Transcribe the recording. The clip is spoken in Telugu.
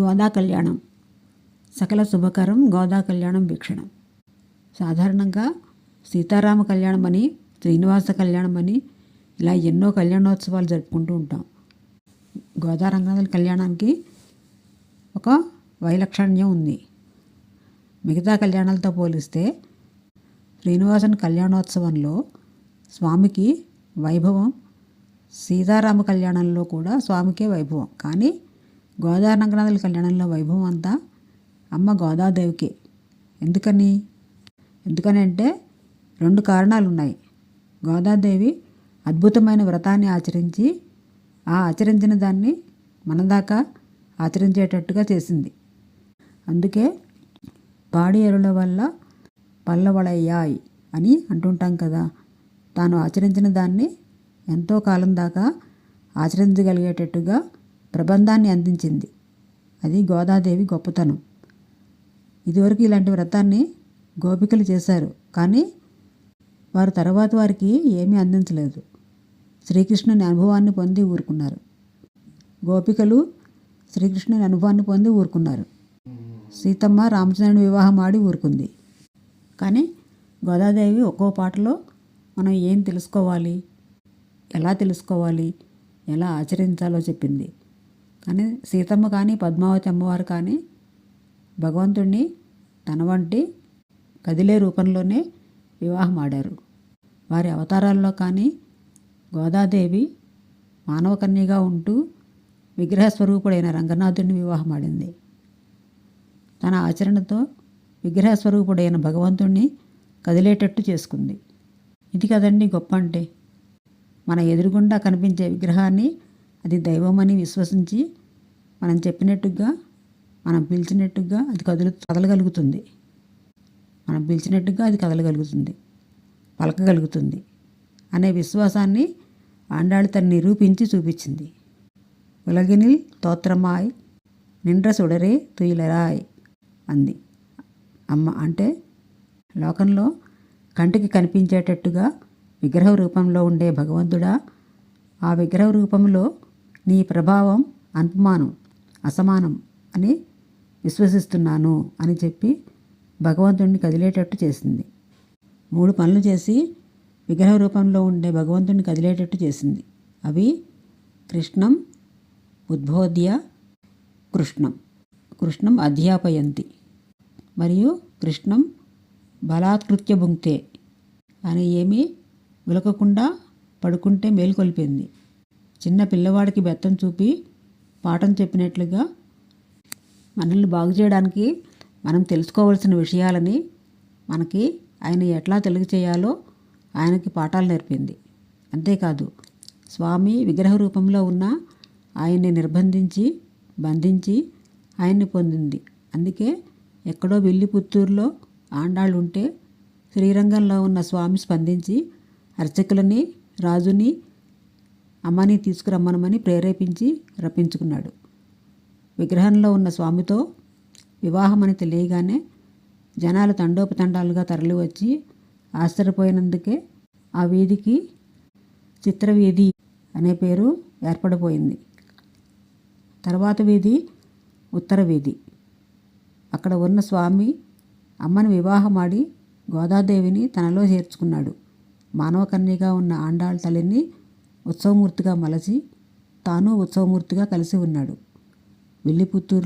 గోదా కళ్యాణం. సకల శుభకరం గోదా కళ్యాణం వీక్షణం. సాధారణంగా సీతారామ కళ్యాణం అని శ్రీనివాస కళ్యాణం అని ఇలా ఎన్నో కళ్యాణోత్సవాలు జరుపుకుంటూ ఉంటాం. గోదా రంగనాథుల కళ్యాణానికి ఒక వైలక్షణ్యం ఉంది. మిగతా కళ్యాణాలతో పోలిస్తే శ్రీనివాసన్ కళ్యాణోత్సవంలో స్వామికి వైభవం సీతారామ కళ్యాణంలో కూడా స్వామికే వైభవం. కానీ గోదావరి రంగనాథుల కళ్యాణంలో వైభవం అంతా అమ్మ గోదాదేవికి. ఎందుకని? ఎందుకని అంటే రెండు కారణాలు ఉన్నాయి గోదాదేవి అద్భుతమైన వ్రతాన్ని ఆచరించి ఆ ఆచరించిన దాన్ని మనదాకా ఆచరించేటట్టుగా చేసింది. అందుకే పాడి ఎరుల వల్ల పల్లవడయ్యాయి అని అంటుంటాం కదా. తాను ఆచరించిన దాన్ని ఎంతో కాలం దాకా ఆచరించగలిగేటట్టుగా ప్రబంధాన్ని అందించింది. అది గోదాదేవి గొప్పతనం. ఇదివరకు ఇలాంటి వ్రతాన్ని గోపికలు చేశారు. కానీ వారు తర్వాత వారికి ఏమీ అందించలేదు. శ్రీకృష్ణుని అనుభవాన్ని పొంది ఊరుకున్నారు. గోపికలు శ్రీకృష్ణుని అనుభవాన్ని పొంది ఊరుకున్నారు. సీతమ్మ రామచంద్రుని వివాహం ఆడి ఊరుకుంది. కానీ గోదాదేవి ఒక్కో పాటలో మనం ఏం తెలుసుకోవాలి? ఎలా తెలుసుకోవాలి? ఎలా ఆచరించాలో చెప్పింది. కానీ సీతమ్మ కానీ పద్మావతి అమ్మవారు కానీ భగవంతుణ్ణి తన వంటి కదిలే రూపంలోనే వివాహం ఆడారు. వారి అవతారాల్లో కానీ గోదాదేవి మానవకన్యగా ఉంటూ విగ్రహ స్వరూపుడైన రంగనాథుడిని వివాహం ఆడింది. తన ఆచరణతో విగ్రహ స్వరూపుడైన భగవంతుణ్ణి కదిలేటట్టు చేసుకుంది. ఇది కదండి గొప్ప అంటే. మన ఎదురుగుండా కనిపించే విగ్రహాన్ని అది దైవమని విశ్వసించి మనం చెప్పినట్టుగా మనం పిలిచినట్టుగా అది కదులు కదలగలుగుతుంది. మనం పిలిచినట్టుగా అది కదలగలుగుతుంది. పలకగలుగుతుంది. అనే విశ్వాసాన్ని ఆండాళి తను నిరూపించి చూపించింది. ఉలగినిల్ తోత్రమాయ్ నిండ్ర సుడరే తుయిలరాయ్ అంది. అమ్మ అంటే లోకంలో కంటికి కనిపించేటట్టుగా విగ్రహ రూపంలో ఉండే భగవంతుడా? ఆ విగ్రహ రూపంలో నీ ప్రభావం అనుపమానం అసమానం అని విశ్వసిస్తున్నాను అని చెప్పి భగవంతుడిని కదిలేటట్టు చేసింది. మూడు పనులు చేసి విగ్రహ రూపంలో ఉండే భగవంతుడిని కదిలేటట్టు చేసింది. అవి కృష్ణం ఉద్బోధ్య కృష్ణం. కృష్ణం అధ్యాపయంతి మరియు కృష్ణం బలాత్కృత్య భుంక్తే అని ఏమీ ఉలకకుండా పడుకుంటే మేలుకొల్పింది. చిన్న పిల్లవాడికి బెత్తం చూపి పాఠం చెప్పినట్లుగా మనల్ని బాగు చేయడానికి మనం తెలుసుకోవాల్సిన విషయాలని మనకి ఆయన ఎట్లా తెలుగు చేయాలో ఆయనకి పాఠాలు నేర్పింది. అంతేకాదు స్వామి విగ్రహ రూపంలో ఉన్న ఆయన్ని నిర్బంధించి బంధించి ఆయన్ని పొందింది. అందుకే ఎక్కడో విల్లిపుత్తూరులో ఆండాళ్ళు ఉంటే శ్రీరంగంలో ఉన్న స్వామి స్పందించి అర్చకులని రాజుని అమ్మని తీసుకురమ్మనమని ప్రేరేపించి రప్పించుకున్నాడు. విగ్రహంలో ఉన్న స్వామితో వివాహమని తెలియగానే జనాలు తండోపతండాలుగా తరలివచ్చి ఆశ్చర్యపోయినందుకే ఆ వీధికి చిత్రవీధి అనే పేరు ఏర్పడిపోయింది. తర్వాత వీధి ఉత్తర వీధి. అక్కడ ఉన్న స్వామి అమ్మని వివాహమాడి గోదాదేవిని తనలో చేర్చుకున్నాడు. మానవకన్యగా ఉన్న ఆండాళ్ళ తల్లిని ఉత్సవమూర్తిగా మలచి తాను ఉత్సవమూర్తిగా కలిసి ఉన్నాడు. విల్లిపుత్తూరు